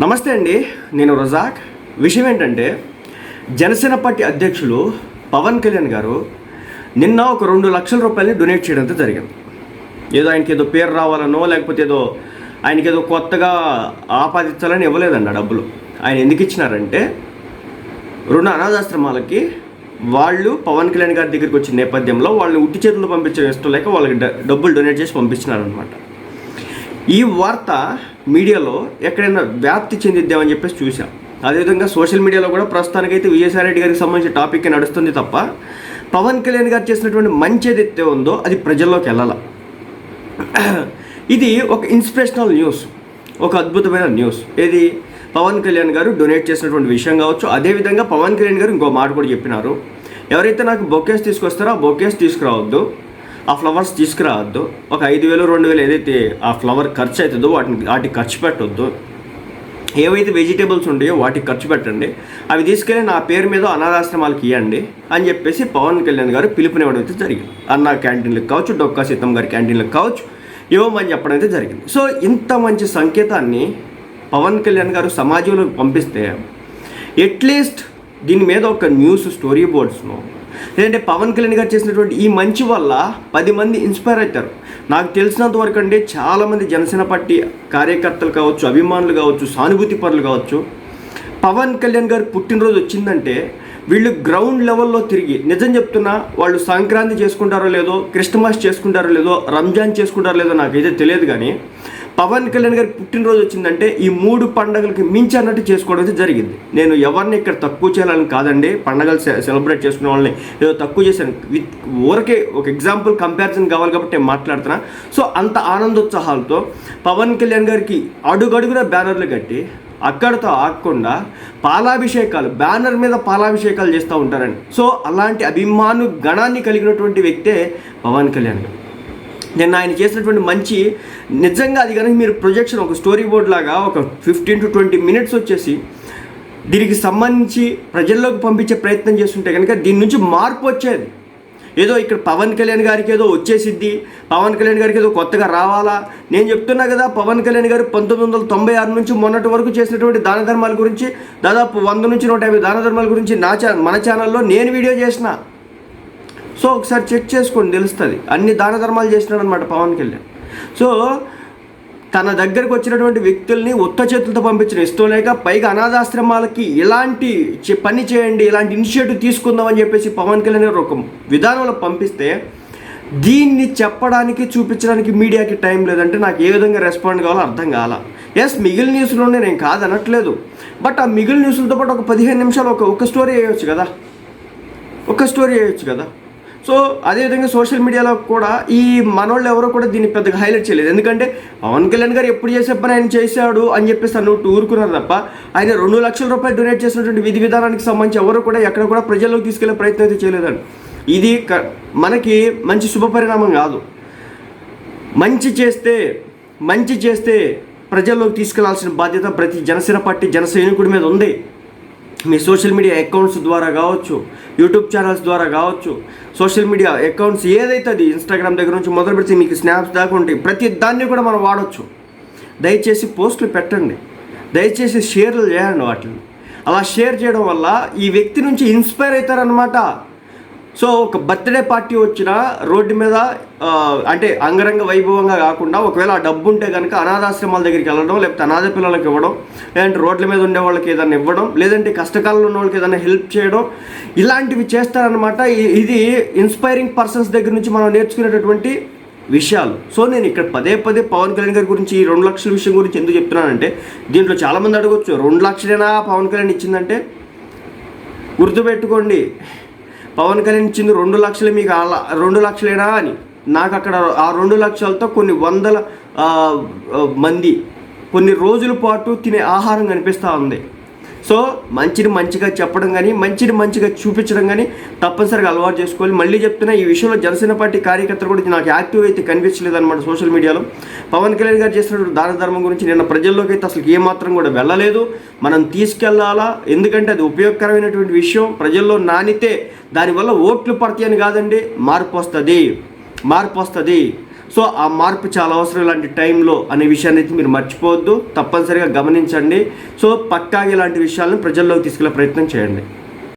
నమస్తే అండి నేను రజాక్. విషయం ఏంటంటే జనసేన పార్టీ అధ్యక్షులు పవన్ కళ్యాణ్ గారు నిన్న ఒక రెండు లక్షల రూపాయలని డొనేట్ చేయడంతో జరిగింది. ఏదో ఆయనకి ఏదో పేరు రావాలనో లేకపోతే ఏదో ఆయనకి ఏదో కొత్తగా ఆపాదించాలని ఇవ్వలేదండి ఆ డబ్బులు. ఆయన ఎందుకు ఇచ్చినారంటే రెండు అనాథాశ్రమాలకి వాళ్ళు పవన్ కళ్యాణ్ గారి దగ్గరికి వచ్చిన నేపథ్యంలో వాళ్ళని ఉట్టి చేతులు పంపించడం ఇష్టం లేక వాళ్ళకి డ- డబ్బులు డొనేట్ చేసి పంపించినారనమాట ఈ వార్త మీడియాలో ఎక్కడైనా వ్యాప్తి చెందిద్దామని చెప్పేసి చూసాం అదేవిధంగా సోషల్ మీడియాలో కూడా ప్రస్తుతానికైతే విజయసాయి రెడ్డి గారికి సంబంధించిన టాపిక్ నడుస్తుంది తప్ప పవన్ కళ్యాణ్ గారు చేసినటువంటి మంచి ఏదైతే ఉందో అది ప్రజల్లోకి వెళ్ళాల. ఇది ఒక ఇన్స్పిరేషనల్ న్యూస్ ఒక అద్భుతమైన న్యూస్. ఏది? పవన్ కళ్యాణ్ గారు డొనేట్ చేసినటువంటి విషయం కావచ్చు. అదేవిధంగా పవన్ కళ్యాణ్ గారు ఇంకో మాట కూడా చెప్పినారు. ఎవరైతే నాకు బొకేస్ తీసుకొస్తారో ఆ బొకేస్ తీసుకురావద్దు. ఆ ఫ్లవర్స్ తీసుకురావద్దు. ఒక ఐదు వేలు రెండు వేలు ఏదైతే ఆ ఫ్లవర్ ఖర్చు అవుతుందో వాటిని వాటికి ఖర్చు పెట్టొద్దు. ఏవైతే వెజిటేబుల్స్ ఉంటాయో వాటికి ఖర్చు పెట్టండి. అవి తీసుకెళ్ళి నా పేరు మీద అనాథాశ్రమాలకు ఇవ్వండి అని చెప్పేసి పవన్ కళ్యాణ్ గారు పిలుపునివ్వడం అయితే జరిగింది. అన్న క్యాంటీన్లకు కావచ్చు డొక్కా సీతమ్మ గారి క్యాంటీన్లకు కావచ్చు ఇవ్వమని చెప్పడం అయితే జరిగింది. సో ఇంత మంచి సంకేతాన్ని పవన్ కళ్యాణ్ గారు సమాజంలోకి పంపిస్తే ఎట్లీస్ట్ దీని మీద ఒక న్యూస్ స్టోరీ బోర్డ్స్ను లేదంటే పవన్ కళ్యాణ్ గారు చేసినటువంటి ఈ మంచి వల్ల పది మంది ఇన్స్పైర్ అవుతారు. నాకు తెలిసినంత వరకు అంటే చాలామంది జనసేన పార్టీ కార్యకర్తలు కావచ్చు అభిమానులు కావచ్చు సానుభూతి పరులు కావచ్చు పవన్ కళ్యాణ్ గారు పుట్టినరోజు వచ్చిందంటే వీళ్ళు గ్రౌండ్ లెవెల్లో తిరిగి నిజం చెప్తున్నా వాళ్ళు సంక్రాంతి చేసుకుంటారో లేదో క్రిస్టమస్ చేసుకుంటారో లేదో రంజాన్ చేసుకుంటారో లేదో నాకైతే తెలియదు కానీ పవన్ కళ్యాణ్ గారికి పుట్టినరోజు వచ్చిందంటే ఈ మూడు పండగలకి మించి అన్నట్టు చేసుకోవడం అయితే జరిగింది. నేను ఎవరిని ఇక్కడ తక్కువ చేయాలని కాదండి పండగలు సె- సెలబ్రేట్ చేసుకునే వాళ్ళని ఏదో తక్కువ చేశాను. విత్ ఊరకే ఒక ఎగ్జాంపుల్ కంపారిజన్ కావాలి కాబట్టి నేను మాట్లాడుతున్నా. సో అంత ఆనందోత్సాహాలతో పవన్ కళ్యాణ్ గారికి అడుగడుగున బ్యానర్లు కట్టి అక్కడితో ఆగకుండా పాలాభిషేకాలు బ్యానర్ మీద పాలాభిషేకాలు చేస్తూ ఉంటారండి. సో అలాంటి అభిమాను గణాన్ని కలిగినటువంటి వ్యక్తే పవన్ కళ్యాణ్ గారు. నిన్న ఆయన చేసినటువంటి మంచి నిజంగా అది కనుక మీరు ప్రొజెక్షన్ ఒక స్టోరీ బోర్డ్ లాగా ఒక ఫిఫ్టీన్ టు ట్వంటీ మినిట్స్ వచ్చేసి దీనికి సంబంధించి ప్రజల్లోకి పంపించే ప్రయత్నం చేస్తుంటే కనుక దీని నుంచి మార్పు వచ్చేది. ఏదో ఇక్కడ పవన్ కళ్యాణ్ గారికి ఏదో వచ్చేసిద్ది పవన్ కళ్యాణ్ గారికి ఏదో కొత్తగా రావాలా? నేను చెప్తున్నా కదా పవన్ కళ్యాణ్ గారు పంతొమ్మిది వందల తొంభై ఆరు నుంచి మొన్నటి వరకు చేసినటువంటి దాన ధర్మాల గురించి దాదాపు వంద నుంచి నూట యాభై దాన ధర్మాల గురించి నా ఛా మన ఛానల్లో నేను వీడియో చేసిన. సో ఒకసారి చెక్ చేసుకోండి తెలుస్తుంది. అన్ని దాన ధర్మాలు చేసినాడు అనమాట పవన్ కళ్యాణ్. సో తన దగ్గరకు వచ్చినటువంటి వ్యక్తుల్ని ఉత్త చేతులతో పంపించిన ఇష్టం లేక పైగా అనాథాశ్రమాలకి ఇలాంటి చే- పని చేయండి ఇలాంటి ఇనిషియేటివ్ తీసుకుందామని చెప్పేసి పవన్ కళ్యాణ్ గారు ఒక విధానంలో పంపిస్తే దీన్ని చెప్పడానికి చూపించడానికి మీడియాకి టైం లేదంటే నాకు ఏ విధంగా రెస్పాండ్ కావాలో అర్థం కాల. ఎస్ మిగిలిన న్యూస్లోనే నేను కాదనట్లేదు బట్ ఆ మిగిలిన న్యూస్లతో పాటు ఒక పదిహేను నిమిషాలు ఒక ఒక స్టోరీ వేయచ్చు కదా. ఒక స్టోరీ వేయొచ్చు కదా. సో అదేవిధంగా సోషల్ మీడియాలో కూడా ఈ మనోళ్ళు ఎవరో కూడా దీన్ని పెద్దగా హైలైట్ చేయలేదు. ఎందుకంటే పవన్ కళ్యాణ్ గారు ఎప్పుడు చేసే పని ఆయన చేశాడు అని చెప్పేసి తను ఊరుకున్నారు తప్ప ఆయన రెండు లక్షల రూపాయలు డొనేట్ చేసినటువంటి విధి విధానానికి సంబంధించి ఎవరు కూడా ఎక్కడ కూడా ప్రజల్లోకి తీసుకెళ్ళే ప్రయత్నం అయితే చేయలేదండి. ఇది క- మనకి మంచి శుభ పరిణామం కాదు. మంచి చేస్తే మంచి చేస్తే ప్రజల్లోకి తీసుకెళ్ళాల్సిన బాధ్యత ప్రతి జనసేన పార్టీ జన సైనికుడి మీద ఉంది. మీ సోషల్ మీడియా అకౌంట్స్ ద్వారా కావచ్చు యూట్యూబ్ ఛానల్స్ ద్వారా కావచ్చు సోషల్ మీడియా అకౌంట్స్ ఏదైతే అది ఇన్స్టాగ్రామ్ దగ్గర నుంచి మొదలు పెడితే మీకు స్నాప్స్ దాకా ఉంటాయి. ప్రతి దాన్ని కూడా మనం వాడవచ్చు దయచేసి పోస్టులు పెట్టండి. దయచేసి షేర్లు చేయండి వాటిని. అలా షేర్ చేయడం వల్ల ఈ వ్యక్తి నుంచి ఇన్స్పైర్ అవుతారనమాట సో ఒక బర్త్డే పార్టీ వచ్చిన రోడ్డు మీద అంటే అంగరంగ వైభవంగా కాకుండా ఒకవేళ ఆ డబ్బు ఉంటే కనుక అనాథాశ్రమాల దగ్గరికి వెళ్ళడం లేకపోతే అనాథ పిల్లలకి ఇవ్వడం లేదంటే రోడ్ల మీద ఉండే వాళ్ళకి ఏదైనా ఇవ్వడం లేదంటే కష్టకాలంలో ఉన్న వాళ్ళకి ఏదైనా హెల్ప్ చేయడం ఇలాంటివి చేస్తారనమాట ఇది ఇన్స్పైరింగ్ పర్సన్స్ దగ్గర నుంచి మనం నేర్చుకునేటటువంటి విషయాలు. సో నేను ఇక్కడ పదే పదే పవన్ కళ్యాణ్ గారి గురించి ఈ రెండు లక్షల విషయం గురించి ఎందుకు చెప్తున్నానంటే దీంట్లో చాలామంది అడగొచ్చు. రెండు లక్షలేనా పవన్ కళ్యాణ్ ఇచ్చిందంటే? గుర్తుపెట్టుకోండి. పవన్ కళ్యాణ్ ఇచ్చింది రెండు లక్షలు మీకు అలా రెండు లక్షలేనా అని. నాకు అక్కడ ఆ రెండు లక్షలతో కొన్ని వందల మంది కొన్ని రోజుల పాటు తినే ఆహారం కనిపిస్తూ ఉంది. సో మంచిని మంచిగా చెప్పడం కానీ మంచిని మంచిగా చూపించడం కానీ తప్పనిసరిగా అలవాటు చేసుకోవాలి. మళ్ళీ చెప్తున్నా ఈ విషయంలో జనసేన పార్టీ కార్యకర్తలు కూడా నాకు యాక్టివ్ అయితే కనిపించలేదు అనమాట సోషల్ మీడియాలో. పవన్ కళ్యాణ్ గారు చేసినటువంటి దాన ధర్మం గురించి నిన్న ప్రజల్లోకి అయితే అసలు ఏమాత్రం కూడా వెళ్ళలేదు. మనం తీసుకెళ్ళాలా? ఎందుకంటే అది ఉపయోగకరమైనటువంటి విషయం. ప్రజల్లో నానితే దానివల్ల ఓట్లు పడతాయని కాదండి. మార్పు వస్తుంది. మార్పు వస్తుంది. సో ఆ మార్పు చాలా అవసరం ఇలాంటి టైంలో అనే విషయాన్ని అయితే మీరు మర్చిపోవద్దు. తప్పనిసరిగా గమనించండి. సో పక్కాగా ఇలాంటి విషయాలను ప్రజల్లోకి తీసుకెళ్ళే ప్రయత్నం చేయండి.